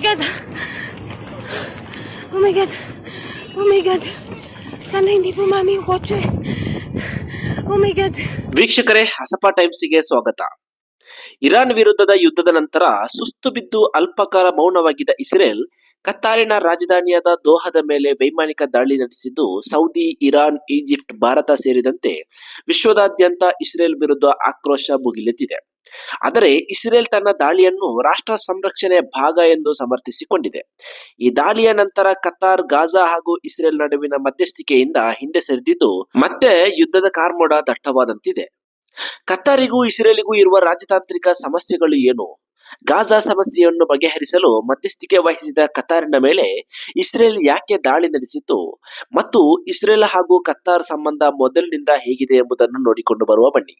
god. Oh my god. Oh my god. Sana hindi pumami yung kotse. Oh my god. ವೀಕ್ಷಕರೇ, ಹಸಪ ಟೈಮ್ಸ್ಗೆ ಸ್ವಾಗತ Iran ವಿರುದ್ಧದ ಯುದ್ಧದ ನಂತರ ಸುಸ್ತು ಬಿದ್ದು ಅಲ್ಪಕಾಲ ಮೌನವಾಗಿದ್ದ ಇಸ್ರೇಲ್ ಕತ್ತಾರಿನ ರಾಜಧಾನಿಯಾದ ದೋಹದ ಮೇಲೆ ವೈಮಾನಿಕ ದಾಳಿ ನಡೆಸಿದ್ದು ಸೌದಿ, ಇರಾನ್, ಈಜಿಪ್ಟ್, ಭಾರತ ಸೇರಿದಂತೆ ವಿಶ್ವದಾದ್ಯಂತ ಇಸ್ರೇಲ್ ವಿರುದ್ಧ ಆಕ್ರೋಶ ಭುಗಿಲೆದ್ದಿದೆ ಆದರೆ ಇಸ್ರೇಲ್ ತನ್ನ ದಾಳಿಯನ್ನು ರಾಷ್ಟ್ರ ಸಂರಕ್ಷಣೆಯ ಭಾಗ ಎಂದು ಸಮರ್ಥಿಸಿಕೊಂಡಿದೆ. ಈ ದಾಳಿಯ ನಂತರ ಕತಾರ್, ಗಾಜಾ ಹಾಗೂ ಇಸ್ರೇಲ್ ನಡುವಿನ ಮಧ್ಯಸ್ಥಿಕೆಯಿಂದ ಹಿಂದೆ ಸರಿದಿದ್ದು ಮತ್ತೆ ಯುದ್ಧದ ಕಾರ್ಮೋಡ ದಟ್ಟವಾದಂತಿದೆ. ಕತ್ತಾರಿಗೂ ಇಸ್ರೇಲಿಗೂ ಇರುವ ರಾಜತಾಂತ್ರಿಕ ಸಮಸ್ಯೆಗಳು ಏನು? ಗಾಜಾ ಸಮಸ್ಯೆಯನ್ನು ಬಗೆಹರಿಸಲು ಮಧ್ಯಸ್ಥಿಕೆ ವಹಿಸಿದ ಕತಾರ್ನ ಮೇಲೆ ಇಸ್ರೇಲ್ ಯಾಕೆ ದಾಳಿ ನಡೆಸಿತು ಮತ್ತು ಇಸ್ರೇಲ್ ಹಾಗೂ ಕತ್ತಾರ್ ಸಂಬಂಧ ಮೊದಲಿನಿಂದ ಹೇಗಿದೆ ಎಂಬುದನ್ನು ನೋಡಿಕೊಂಡು ಬರುವ ಬನ್ನಿ.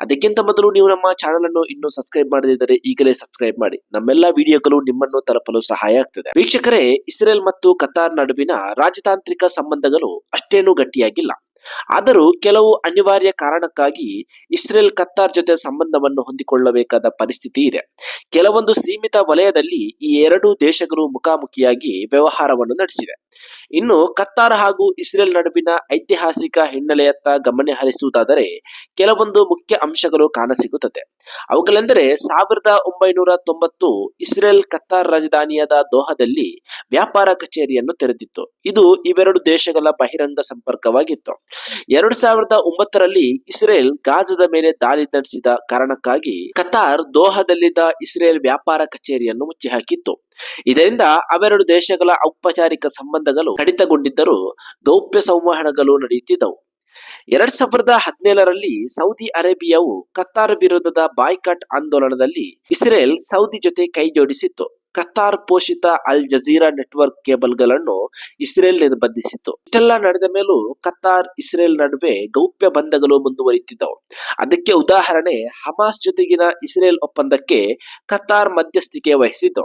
ಅದಕ್ಕಿಂತ ಮೊದಲು ನೀವು ನಮ್ಮ ಚಾನೆಲ್ ಅನ್ನು ಇನ್ನೂ ಸಬ್ಸ್ಕ್ರೈಬ್ ಮಾಡದಿದ್ದರೆ ಈಗಲೇ ಸಬ್ಸ್ಕ್ರೈಬ್ ಮಾಡಿ. ನಮ್ಮೆಲ್ಲ ವಿಡಿಯೋಗಳು ನಿಮ್ಮನ್ನು ತಲುಪಲು ಸಹಾಯ ಆಗ್ತದೆ. ವೀಕ್ಷಕರೇ, ಇಸ್ರೇಲ್ ಮತ್ತು ಕತಾರ್ ನಡುವಿನ ರಾಜತಾಂತ್ರಿಕ ಸಂಬಂಧಗಳು ಅಷ್ಟೇನೂ ಗಟ್ಟಿಯಾಗಿಲ್ಲ. ಆದರೂ ಕೆಲವು ಅನಿವಾರ್ಯ ಕಾರಣಕ್ಕಾಗಿ ಇಸ್ರೇಲ್ ಕತ್ತಾರ್ ಜೊತೆ ಸಂಬಂಧವನ್ನು ಹೊಂದಿಕೊಳ್ಳಬೇಕಾದ ಪರಿಸ್ಥಿತಿ ಇದೆ. ಕೆಲವೊಂದು ಸೀಮಿತ ವಲಯದಲ್ಲಿ ಈ ಎರಡೂ ದೇಶಗಳು ಮುಖಾಮುಖಿಯಾಗಿ ವ್ಯವಹಾರವನ್ನು ನಡೆಸಿವೆ. ಇನ್ನು ಕತ್ತಾರ್ ಹಾಗೂ ಇಸ್ರೇಲ್ ನಡುವಿನ ಐತಿಹಾಸಿಕ ಹಿನ್ನೆಲೆಯತ್ತ ಗಮನ ಹರಿಸುವುದಾದರೆ ಕೆಲವೊಂದು ಮುಖ್ಯ ಅಂಶಗಳು ಕಾಣಸಿಗುತ್ತದೆ. ಅವುಗಳೆಂದರೆ ಸಾವಿರದ ಒಂಬೈನೂರ ತೊಂಬತ್ತು ಇಸ್ರೇಲ್ ಕತ್ತಾರ್ ರಾಜಧಾನಿಯಾದ ದೋಹದಲ್ಲಿ ವ್ಯಾಪಾರ ಕಚೇರಿಯನ್ನು ತೆರೆದಿತ್ತು. ಇದು ಇವೆರಡು ದೇಶಗಳ ಬಹಿರಂಗ ಸಂಪರ್ಕವಾಗಿತ್ತು. ಎರಡು ಸಾವಿರದ ಒಂಬತ್ತರಲ್ಲಿ ಇಸ್ರೇಲ್ ಗಾಜದ ಮೇಲೆ ದಾಳಿ ನಡೆಸಿದ ಕಾರಣಕ್ಕಾಗಿ ಕತಾರ್ ದೋಹದಲ್ಲಿದ್ದ ಇಸ್ರೇಲ್ ವ್ಯಾಪಾರ ಕಚೇರಿಯನ್ನು ಮುಚ್ಚಿಹಾಕಿತ್ತು. ಇದರಿಂದ ಅವೆರಡು ದೇಶಗಳ ಔಪಚಾರಿಕ ಸಂಬಂಧಗಳು ಕಡಿತಗೊಂಡಿದ್ದರೂ ಗೌಪ್ಯ ಸಂವಹನಗಳು ನಡೆಯುತ್ತಿದ್ದವು. ಎರಡ್ ಸಾವಿರದ ಹದಿನೇಳರಲ್ಲಿ ಸೌದಿ ಅರೇಬಿಯಾವು ಕತ್ತಾರ್ ವಿರುದ್ಧದ ಬಾಯ್ಕಾಟ್ ಆಂದೋಲನದಲ್ಲಿ ಇಸ್ರೇಲ್ ಸೌದಿ ಜೊತೆ ಕೈ ಜೋಡಿಸಿತ್ತು ಕತ್ತಾರ್ ಪೋಷಿತ ಅಲ್ ಜಜೀರಾ ನೆಟ್ವರ್ಕ್ ಕೇಬಲ್ಗಳನ್ನು ಇಸ್ರೇಲ್ ನಿರ್ಬಂಧಿಸಿತು ಇಷ್ಟೆಲ್ಲ ನಡೆದ ಮೇಲೂ ಕತಾರ್ ಇಸ್ರೇಲ್ ನಡುವೆ ಗೌಪ್ಯ ಬಂಧಗಳು ಮುಂದುವರಿಯುತ್ತಿದ್ದವು. ಅದಕ್ಕೆ ಉದಾಹರಣೆ ಹಮಾಸ್ ಜೊತೆಗಿನ ಇಸ್ರೇಲ್ ಒಪ್ಪಂದಕ್ಕೆ ಕತಾರ್ ಮಧ್ಯಸ್ಥಿಕೆ ವಹಿಸಿತು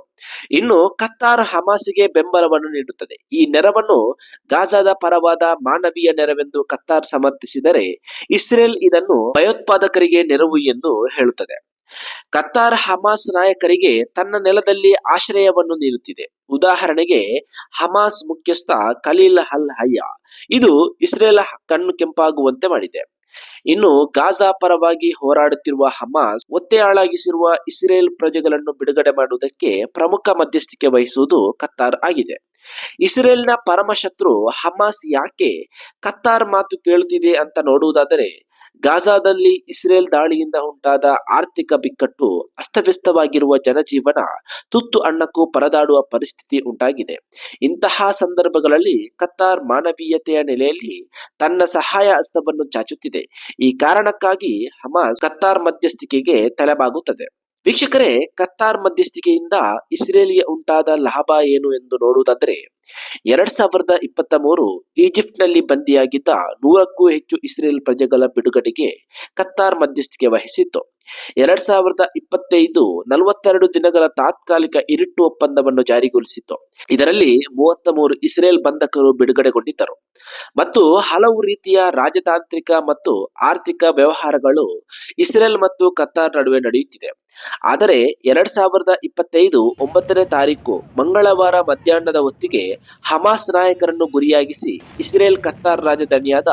ಇನ್ನು ಕತಾರ್ ಹಮಾಸಿಗೆ ಬೆಂಬಲವನ್ನು ನೀಡುತ್ತದೆ. ಈ ನೆರವನ್ನು ಗಾಜಾದ ಪರವಾದ ಮಾನವೀಯ ನೆರವೆಂದು ಕತಾರ್ ಸಮರ್ಥಿಸಿದರೆ ಇಸ್ರೇಲ್ ಇದನ್ನು ಭಯೋತ್ಪಾದಕರಿಗೆ ನೆರವು ಎಂದು ಹೇಳುತ್ತದೆ. ಕತ್ತಾರ್ ಹಮಾಸ್ ನಾಯಕರಿಗೆ ತನ್ನ ನೆಲದಲ್ಲಿ ಆಶ್ರಯವನ್ನು ನೀಡುತ್ತಿದೆ. ಉದಾಹರಣೆಗೆ, ಹಮಾಸ್ ಮುಖ್ಯಸ್ಥ ಖಲೀಲ್ ಹಲ್ ಹಯ್ಯ. ಇದು ಇಸ್ರೇಲ್ ಕಣ್ಣು ಕೆಂಪಾಗುವಂತೆ ಮಾಡಿದೆ. ಇನ್ನು ಗಾಜಾ ಪರವಾಗಿ ಹೋರಾಡುತ್ತಿರುವ ಹಮಾಸ್ ಒತ್ತೆಯಾಳಾಗಿಸಿರುವ ಇಸ್ರೇಲ್ ಪ್ರಜೆಗಳನ್ನು ಬಿಡುಗಡೆ ಮಾಡುವುದಕ್ಕೆ ಪ್ರಮುಖ ಮಧ್ಯಸ್ಥಿಕೆ ವಹಿಸುವುದು ಕತ್ತಾರ್ ಆಗಿದೆ. ಇಸ್ರೇಲ್ನ ಪರಮಶತ್ರು ಹಮಾಸ್ ಯಾಕೆ ಕತ್ತಾರ್ ಮಾತು ಕೇಳುತ್ತಿದೆ ಅಂತ ನೋಡುವುದಾದರೆ ಗಾಜಾದಲ್ಲಿ ಇಸ್ರೇಲ್ ದಾಳಿಯಿಂದ ಉಂಟಾದ ಆರ್ಥಿಕ ಬಿಕ್ಕಟ್ಟು ಅಸ್ತವ್ಯಸ್ತವಾಗಿರುವ ಜನಜೀವನ ತುತ್ತು ಅಣ್ಣಕ್ಕೂ ಪರದಾಡುವ ಪರಿಸ್ಥಿತಿ ಉಂಟಾಗಿದೆ. ಇಂತಹ ಸಂದರ್ಭಗಳಲ್ಲಿ ಕತ್ತಾರ್ ಮಾನವೀಯತೆಯ ನೆಲೆಯಲ್ಲಿ ತನ್ನ ಸಹಾಯ ಹಸ್ತವನ್ನು ಚಾಚುತ್ತಿದೆ. ಈ ಕಾರಣಕ್ಕಾಗಿ ಹಮಾಸ್ ಕತ್ತಾರ್ ಮಧ್ಯಸ್ಥಿಕೆಗೆ ತಲೆಬಾಗುತ್ತದೆ. ವೀಕ್ಷಕರೇ, ಕತ್ತಾರ್ ಮಧ್ಯಸ್ಥಿಕೆಯಿಂದ ಇಸ್ರೇಲಿಗೆ ಉಂಟಾದ ಲಾಭ ಏನು ಎಂದು ನೋಡುವುದಾದರೆ, ಎರಡ್ ಸಾವಿರದ ಇಪ್ಪತ್ತ ಮೂರು ಈಜಿಪ್ಟ್ನಲ್ಲಿ ಬಂದಿಯಾಗಿದ್ದ ನೂರಕ್ಕೂ ಹೆಚ್ಚು ಇಸ್ರೇಲ್ ಪ್ರಜೆಗಳ ಬಿಡುಗಡೆಗೆ ಕತ್ತಾರ್ ಮಧ್ಯಸ್ಥಿಕೆ ವಹಿಸಿತ್ತು. ಎರಡ್ ಸಾವಿರದ ಇಪ್ಪತ್ತೈದು ನಲವತ್ತೆರಡು ದಿನಗಳ ತಾತ್ಕಾಲಿಕ ಇರಿಟ್ಟು ಒಪ್ಪಂದವನ್ನು ಜಾರಿಗೊಳಿಸಿತ್ತು. ಇದರಲ್ಲಿ ಮೂವತ್ತ ಮೂರು ಇಸ್ರೇಲ್ ಬಂಧಕರು ಬಿಡುಗಡೆಗೊಂಡಿದ್ದರು. ಮತ್ತು ಹಲವು ರೀತಿಯ ರಾಜತಾಂತ್ರಿಕ ಮತ್ತು ಆರ್ಥಿಕ ವ್ಯವಹಾರಗಳು ಇಸ್ರೇಲ್ ಮತ್ತು ಕತಾರ್ ನಡುವೆ ನಡೆಯುತ್ತಿದೆ. ಆದರೆ ಎರಡ್ ಸಾವಿರದ ಇಪ್ಪತ್ತೈದು ಒಂಬತ್ತನೇ ತಾರೀಕು ಮಂಗಳವಾರ ಮಧ್ಯಾಹ್ನದ ಹೊತ್ತಿಗೆ ಹಮಾಸ್ ನಾಯಕರನ್ನು ಗುರಿಯಾಗಿಸಿ ಇಸ್ರೇಲ್ ಕತ್ತಾರ್ ರಾಜಧಾನಿಯಾದ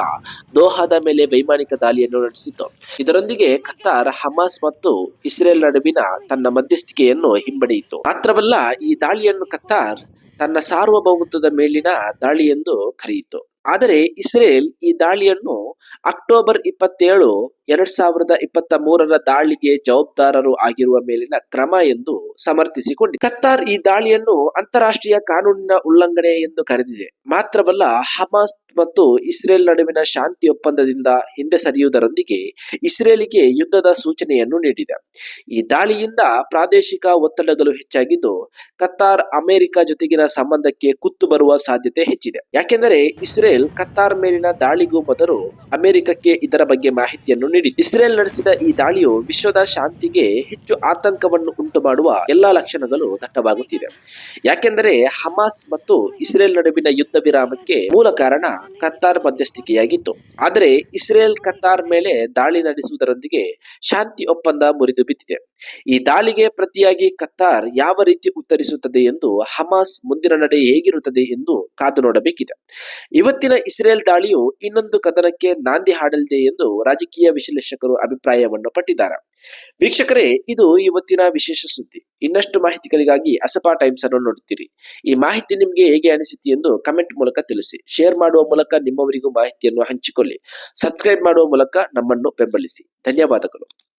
ದೋಹಾದ ಮೇಲೆ ವೈಮಾನಿಕ ದಾಳಿಯನ್ನು ನಡೆಸಿತು ಇದರೊಂದಿಗೆ ಕತ್ತಾರ್ ಹಮಾಸ್ ಮತ್ತು ಇಸ್ರೇಲ್ ನಡುವಿನ ತನ್ನ ಮಧ್ಯಸ್ಥಿಕೆಯನ್ನು ಹಿಂಬಡೆಯಿತು. ಮಾತ್ರವಲ್ಲ, ಈ ದಾಳಿಯನ್ನು ಕತ್ತಾರ್ ತನ್ನ ಸಾರ್ವಭೌಮತ್ವದ ಮೇಲಿನ ದಾಳಿ ಎಂದು ಕರೆಯಿತು. ಆದರೆ ಇಸ್ರೇಲ್ ಈ ದಾಳಿಯನ್ನು ಅಕ್ಟೋಬರ್ ಇಪ್ಪತ್ತೇಳು, ಎರಡ್ ಸಾವಿರದ ಇಪ್ಪತ್ತ ಮೂರರ ದಾಳಿಗೆ ಜವಾಬ್ದಾರರು ಆಗಿರುವ ಮೇಲಿನ ಕ್ರಮ ಎಂದು ಸಮರ್ಥಿಸಿಕೊಂಡಿದೆ. ಕತ್ತಾರ್ ಈ ದಾಳಿಯನ್ನು ಅಂತಾರಾಷ್ಟ್ರೀಯ ಕಾನೂನಿನ ಉಲ್ಲಂಘನೆ ಎಂದು ಕರೆದಿದೆ. ಮಾತ್ರವಲ್ಲ, ಹಮಾಸ್ ಮತ್ತು ಇಸ್ರೇಲ್ ನಡುವಿನ ಶಾಂತಿ ಒಪ್ಪಂದದಿಂದ ಹಿಂದೆ ಸರಿಯುವುದರೊಂದಿಗೆ ಇಸ್ರೇಲಿಗೆ ಯುದ್ಧದ ಸೂಚನೆಯನ್ನು ನೀಡಿದೆ. ಈ ದಾಳಿಯಿಂದ ಪ್ರಾದೇಶಿಕ ಒತ್ತಡಗಳು ಹೆಚ್ಚಾಗಿದ್ದು, ಕತ್ತಾರ್ ಅಮೆರಿಕ ಜೊತೆಗಿನ ಸಂಬಂಧಕ್ಕೆ ಕುತ್ತು ಬರುವ ಸಾಧ್ಯತೆ ಹೆಚ್ಚಿದೆ. ಯಾಕೆಂದರೆ, ಇಸ್ರೇಲ್ ಕತ್ತಾರ್ ಮೇಲಿನ ದಾಳಿಗೂ ಮೊದಲು ಅಮೆರಿಕಕ್ಕೆ ಇದರ ಬಗ್ಗೆ ಮಾಹಿತಿಯನ್ನು ನೀಡಿದೆ ಇಸ್ರೇಲ್ ನಡೆಸಿದ ಈ ದಾಳಿಯು ವಿಶ್ವದ ಶಾಂತಿಗೆ ಹೆಚ್ಚು ಆತಂಕವನ್ನು ಉಂಟು ಮಾಡುವ ಎಲ್ಲಾ ಲಕ್ಷಣಗಳು ದಟ್ಟವಾಗುತ್ತಿವೆ. ಯಾಕೆಂದರೆ ಹಮಾಸ್ ಮತ್ತು ಇಸ್ರೇಲ್ ನಡುವಿನ ಯುದ್ಧ ವಿರಾಮಕ್ಕೆ ಮೂಲ ಕಾರಣ ಕತ್ತಾರ್ ಮಧ್ಯಸ್ಥಿಕೆಯಾಗಿತ್ತು. ಆದರೆ ಇಸ್ರೇಲ್ ಕತ್ತಾರ್ ಮೇಲೆ ದಾಳಿ ನಡೆಸುವುದರೊಂದಿಗೆ ಶಾಂತಿ ಒಪ್ಪಂದ ಮುರಿದು ಬಿದ್ದಿದೆ. ಈ ದಾಳಿಗೆ ಪ್ರತಿಯಾಗಿ ಕತ್ತಾರ್ ಯಾವ ರೀತಿ ಉತ್ತರಿಸುತ್ತದೆ ಎಂದು ಹಮಾಸ್ ಮುಂದಿನ ನಡೆ ಹೇಗಿರುತ್ತದೆ ಎಂದು ಕಾದು ನೋಡಬೇಕಿದೆ. ಇವತ್ತಿನ ಇಸ್ರೇಲ್ ದಾಳಿಯು ಇನ್ನೊಂದು ಕದನಕ್ಕೆ ನಾಂದಿ ಹಾಡಲಿದೆ ಎಂದು ರಾಜಕೀಯ ವಿಶ್ಲೇಷಕರು ಅಭಿಪ್ರಾಯವನ್ನು ಪಟ್ಟಿದ್ದಾರೆ. ವೀಕ್ಷಕರೇ, ಇದು ಇವತ್ತಿನ ವಿಶೇಷ ಸುದ್ದಿ. ಇನ್ನಷ್ಟು ಮಾಹಿತಿಗಳಿಗಾಗಿ ಅಸಪಾ ಟೈಮ್ಸ್ ಅನ್ನು ನೋಡುತ್ತೀರಿ. ಈ ಮಾಹಿತಿ ನಿಮಗೆ ಹೇಗೆ ಅನಿಸಿತಿ ಎಂದು ಕಮೆಂಟ್ ಮೂಲಕ ತಿಳಿಸಿ. ಶೇರ್ ಮಾಡುವ ಮೂಲಕ ನಿಮ್ಮವರಿಗೂ ಮಾಹಿತಿಯನ್ನು ಹಂಚಿಕೊಳ್ಳಿ. ಸಬ್ಸ್ಕ್ರೈಬ್ ಮಾಡುವ ಮೂಲಕ ನಮ್ಮನ್ನು ಬೆಂಬಲಿಸಿ. ಧನ್ಯವಾದಗಳು.